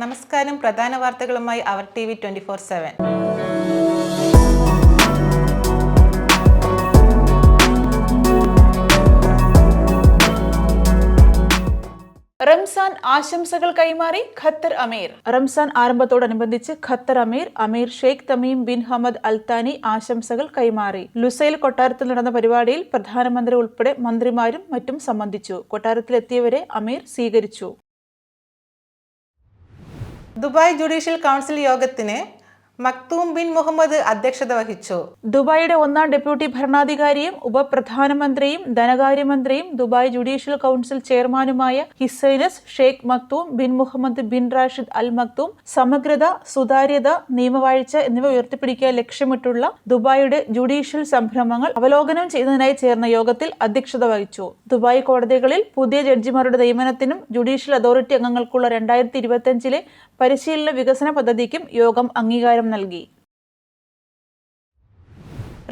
നമസ്കാരം. പ്രധാന വാർത്തകളുമായി അവർ T V twenty four seven. Ramzan ആശംസകൾ കൈമാറി ഖത്തർ അമീർ. റംസാൻ ആരംഭത്തോടനുബന്ധിച്ച് ഖത്തർ അമീർ അമീർ Sheikh Tamim bin Hamad Al Thani ആശംസകൾ കൈമാറി. ലുസൈൽ കൊട്ടാരത്തിൽ നടന്ന പരിപാടിയിൽ പ്രധാനമന്ത്രി ഉൾപ്പെടെ മന്ത്രിമാരും മറ്റും സംബന്ധിച്ചു. കൊട്ടാരത്തിലെത്തിയവരെ അമീർ സ്വീകരിച്ചു. ദുബായ് ജുഡീഷ്യൽ കൗൺസിൽ യോഗത്തിന് മക്തൂം ബിൻ മുഹമ്മദ് അധ്യക്ഷത വഹിച്ചു. ദുബായിയുടെ ഒന്നാം ഡെപ്യൂട്ടി ഭരണാധികാരിയും ഉപപ്രധാനമന്ത്രിയും ധനകാര്യമന്ത്രിയും ദുബായ് ജുഡീഷ്യൽ കൗൺസിൽ ചെയർമാനുമായ His Highness Sheikh Maktoum bin Mohammed bin Rashid Al Maktoum സമഗ്രത സുതാര്യത നിയമവാഴ്ച എന്നിവ ഉയർത്തിപ്പിടിക്കാൻ ലക്ഷ്യമിട്ടുള്ള ദുബായിയുടെ ജുഡീഷ്യൽ സംരംഭങ്ങൾ അവലോകനം ചെയ്യുന്നതിനായി ചേർന്ന യോഗത്തിൽ അധ്യക്ഷത വഹിച്ചു. ദുബായ് കോടതികളിൽ പുതിയ ജഡ്ജിമാരുടെ നിയമനത്തിനും ജുഡീഷ്യൽ അതോറിറ്റി അംഗങ്ങൾക്കുള്ള രണ്ടായിരത്തി ഇരുപത്തിയഞ്ചിലെ പരിശീലന വികസന പദ്ധതിക്കും യോഗം അംഗീകാരം നൽകി.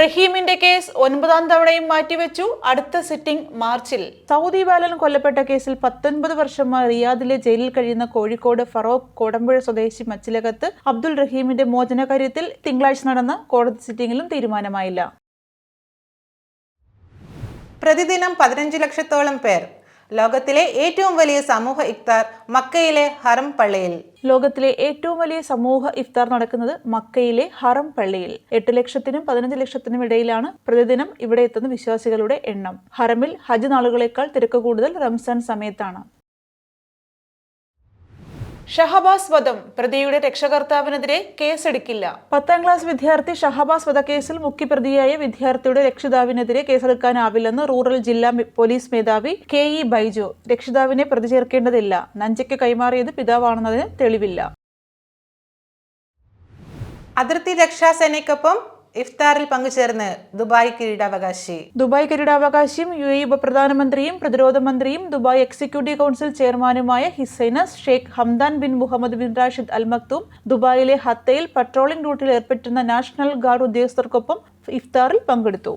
റഹീമിന്റെ കേസ് ഒൻപതാം തവണയും മാറ്റിവെച്ചു. അടുത്ത സിറ്റിംഗ് മാർച്ചിൽ. സൗദി ബാലൻ കൊല്ലപ്പെട്ട കേസിൽ പത്തൊൻപത് വർഷമായി റിയാദിലെ ജയിലിൽ കഴിയുന്ന കോഴിക്കോട് ഫറോക്ക് കോടമ്പുഴ സ്വദേശി മച്ചിലകത്ത് അബ്ദുൾ റഹീമിന്റെ മോചന കാര്യത്തിൽ തിങ്കളാഴ്ച നടന്ന കോടതി സിറ്റിംഗിലും തീരുമാനമായില്ല. പ്രതിദിനം പതിനഞ്ച് ലക്ഷത്തോളം പേർ ലോകത്തിലെ ഏറ്റവും വലിയ സമൂഹ ഇഫ്താർ മക്കയിലെ ഹറം പള്ളിയിൽ ലോകത്തിലെ ഏറ്റവും വലിയ സമൂഹ ഇഫ്താർ നടക്കുന്നത് മക്കയിലെ ഹറം പള്ളിയിൽ എട്ട് ലക്ഷത്തിനും പതിനഞ്ച് ലക്ഷത്തിനും ഇടയിലാണ് പ്രതിദിനം ഇവിടെ എത്തുന്ന വിശ്വാസികളുടെ എണ്ണം. ഹറമിൽ ഹജ്ജ് നാളുകളേക്കാൾ തിരക്ക് കൂടുതൽ റംസാൻ സമയത്താണ്. ഷഹബാസ് വധം പ്രതിയുടെ രക്ഷകർത്താവിനെതിരെ കേസെടുക്കില്ല. പത്താം ക്ലാസ് വിദ്യാർത്ഥി ഷഹബാസ് വധക്കേസിൽ മുഖ്യപ്രതിയായ വിദ്യാർത്ഥിയുടെ രക്ഷിതാവിനെതിരെ കേസെടുക്കാനാവില്ലെന്ന് റൂറൽ ജില്ലാ പോലീസ് മേധാവി കെ ഇ ബൈജു. രക്ഷിതാവിനെ പ്രതി ചേർക്കേണ്ടതില്ല. നഞ്ചയ്ക്ക് കൈമാറിയത് പിതാവാണെന്നതിന് തെളിവില്ല. അതിർത്തി രക്ഷാസേനയ്ക്കൊപ്പം ഇഫ്താറിൽ പങ്കുചേർന്ന് ദുബായ് കിരീടാവകാശി. ദുബായ് കിരീടാവകാശിയും യു എ ഉപപ്രധാനമന്ത്രിയും പ്രതിരോധ മന്ത്രിയും ദുബായ് എക്സിക്യൂട്ടീവ് കൗൺസിൽ ചെയർമാനുമായ His Highness Sheikh Hamdan bin Mohammed bin Rashid Al Maktoum ദുബായിലെ ഹത്തയിൽ പട്രോളിംഗ് റൂട്ടിൽ ഏർപ്പെട്ടിരുന്ന നാഷണൽ ഗാർഡ് ഉദ്യോഗസ്ഥർക്കൊപ്പം ഇഫ്താറിൽ പങ്കെടുത്തു.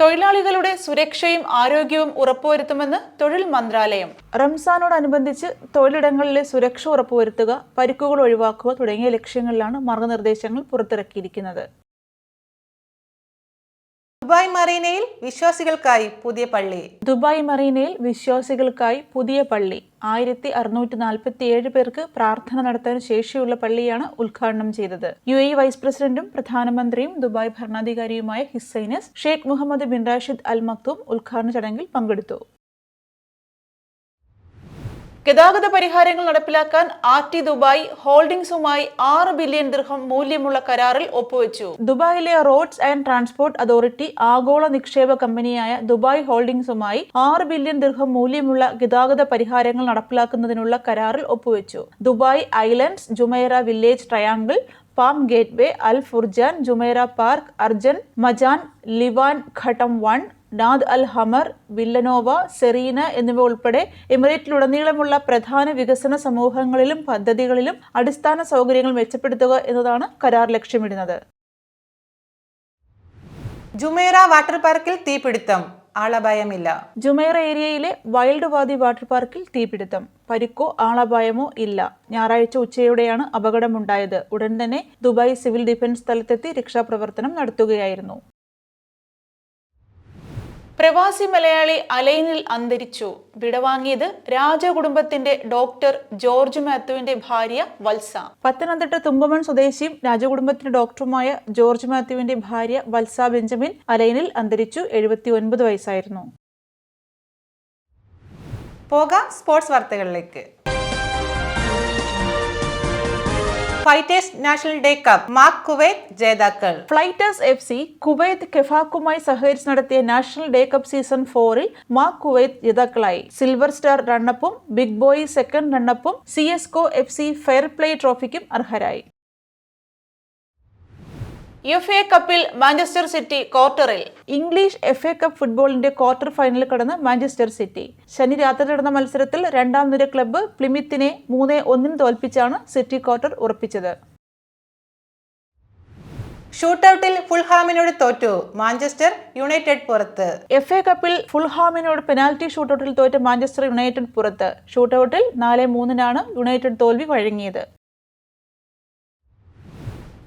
തൊഴിലാളികളുടെ സുരക്ഷയും ആരോഗ്യവും ഉറപ്പുവരുത്തുമെന്ന് തൊഴിൽ മന്ത്രാലയം. റംസാനോടനുബന്ധിച്ച് തൊഴിലിടങ്ങളിലെ സുരക്ഷ ഉറപ്പുവരുത്തുക പരിക്കുകൾ ഒഴിവാക്കുക തുടങ്ങിയ ലക്ഷ്യങ്ങളിലാണ് മാർഗനിർദ്ദേശങ്ങൾ പുറത്തിറക്കിയിരിക്കുന്നത്. ദുബായ് മറീനയിൽ വിശ്വാസികൾക്കായി പുതിയ പള്ളി. ദുബായ് മറീനയിൽ വിശ്വാസികൾക്കായി പുതിയ പള്ളി. ആയിരത്തി അറുന്നൂറ്റി നാൽപ്പത്തി ഏഴ് പേർക്ക് പ്രാർത്ഥന നടത്താൻ ശേഷിയുള്ള പള്ളിയാണ് ഉദ്ഘാടനം ചെയ്തത്. യു എ വൈസ് പ്രസിഡന്റും പ്രധാനമന്ത്രിയും Dubai ഭരണാധികാരിയുമായ His Highness Sheikh Mohammed bin Rashid Al Maktoum ഉദ്ഘാടന ചടങ്ങിൽ പങ്കെടുത്തു. ഗതാഗത പരിഹാരങ്ങൾ നടപ്പിലാക്കാൻ ആർ ടി ദുബായ് ഹോൾഡിംഗ്സുമായി ആറ് ബില്യൺ ദിർഹം മൂല്യമുള്ള കരാറിൽ ഒപ്പുവെച്ചു. ദുബായിലെ റോഡ്സ് ആൻഡ് ട്രാൻസ്പോർട്ട് അതോറിറ്റി ആഗോള നിക്ഷേപ കമ്പനിയായ ദുബായ് ഹോൾഡിംഗ്സുമായി ആറ് ബില്യൺ ദിർഹം മൂല്യമുള്ള ഗതാഗത പരിഹാരങ്ങൾ നടപ്പിലാക്കുന്നതിനുള്ള കരാറിൽ ഒപ്പുവെച്ചു. Dubai Islands Jumeirah village triangle palm gateway Al Furjan Jumeirah park Arjan Majan Liwan ഘട്ടം one Nad Al Hamar Villanova Serena എന്നിവ ഉൾപ്പെടെ എമിറേറ്റിലുടനീളമുള്ള പ്രധാന വികസന സമൂഹങ്ങളിലും പദ്ധതികളിലും അടിസ്ഥാന സൗകര്യങ്ങൾ മെച്ചപ്പെടുത്തുക എന്നതാണ് കരാർ ലക്ഷ്യമിടുന്നത്. ജുമേറ വാട്ടർ പാർക്കിൽ തീപിടുത്തം. ആളപായമില്ല. ജുമേറ ഏരിയയിലെ വൈൽഡ് വാദി വാട്ടർ പാർക്കിൽ തീപിടുത്തം. പരിക്കോ ആളപായമോ ഇല്ല. ഞായറാഴ്ച ഉച്ചയോടെയാണ് അപകടമുണ്ടായത്. ഉടൻ തന്നെ ദുബായ് സിവിൽ ഡിഫൻസ് സ്ഥലത്തെത്തി രക്ഷാപ്രവർത്തനം നടത്തുകയായിരുന്നു. പ്രവാസി മലയാളി അലൈനിൽ അന്തരിച്ചു. വിടവാങ്ങിയത് രാജകുടുംബത്തിന്റെ ഡോക്ടർ ജോർജ് മാത്യുവിന്റെ ഭാര്യ വത്സ. പത്തനംതിട്ട തുമ്പമൺ സ്വദേശിയും രാജകുടുംബത്തിന്റെ ഡോക്ടറുമായ ജോർജ് മാത്യുവിന്റെ ഭാര്യ വത്സ ബെഞ്ചമിൻ അലൈനിൽ അന്തരിച്ചു എഴുപത്തി ഒൻപത് വയസ്സായിരുന്നു. പോകാം സ്പോർട്സ് വാർത്തകളിലേക്ക്. Fighters National Day Cup. Mark Kuwait ജേതാക്കൾ. ഫ്ലൈറ്റേഴ്സ് എഫ് സി കുവൈത്ത് കെഫാക്കുമായി സഹകരിച്ച് നടത്തിയ നാഷണൽ ഡേ കപ്പ് സീസൺ ഫോറിൽ മാർക്ക് കുവൈത്ത് ജേതാക്കളായി. സിൽവർ സ്റ്റാർ റണ്ണപ്പും big boy second റണ്ണപ്പും C S co F C fair play ട്രോഫിക്കും അർഹരായി. എഫ് എ കപ്പിൽ മാഞ്ചസ്റ്റർ സിറ്റി ക്വാർട്ടറിൽ. ഇംഗ്ലീഷ് എഫ് എ കപ്പ് ഫുട്ബോളിന്റെ ക്വാർട്ടർ ഫൈനലിൽ കടന്ന് മാഞ്ചസ്റ്റർ സിറ്റി. ശനി രാത്രി നടന്ന മത്സരത്തിൽ രണ്ടാം നിര ക്ലബ്ബ് പ്ലിമിത്തിനെ മൂന്ന് ഒന്നിന് തോൽപ്പിച്ചാണ് സിറ്റി ക്വാർട്ടർ ഉറപ്പിച്ചത്. ഷൂട്ടൌട്ടിൽ ഫുൾഹാമിനോട് തോറ്റു മാഞ്ചസ്റ്റർ യുണൈറ്റഡ് പുറത്ത്. എഫ് എ കപ്പിൽ ഫുൾഹാമിനോട് പെനാൽറ്റി ഷൂട്ടൌട്ടിൽ തോറ്റ മാഞ്ചസ്റ്റർ യുണൈറ്റഡ് പുറത്ത്. ഷൂട്ടൌട്ടിൽ നാല് മൂന്നിനാണ് യുണൈറ്റഡ് തോൽവി വഴങ്ങിയത്.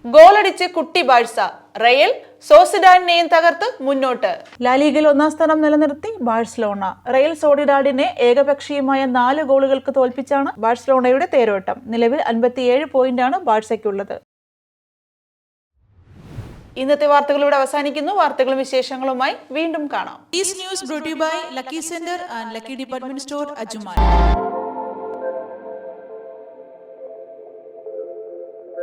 ഗോളടിച്ച് കുട്ടി ബാഴ്സ. റയൽ സോസിഡാഡിനെയും തകർത്ത് മുന്നോട്ട്. ലാലീഗിൽ ഒന്നാം സ്ഥാനം നിലനിർത്തി ബാഴ്സലോണ. റയൽ സോഡിഡാഡിനെ ഏകപക്ഷീയമായ നാല് ഗോളുകൾക്ക് തോൽപ്പിച്ചാണ് ബാഴ്സലോണയുടെ തേരോട്ടം. നിലവിൽ അൻപത്തിയേഴ് പോയിന്റാണ് ബാഴ്സയ്ക്കുള്ളത്. ഇന്നത്തെ വാർത്തകൾ ഇവിടെ അവസാനിക്കുന്നു. വാർത്തകളും വിശേഷങ്ങളുമായി വീണ്ടും കാണാം. News brought Lucky you and Department Store, Ajuman.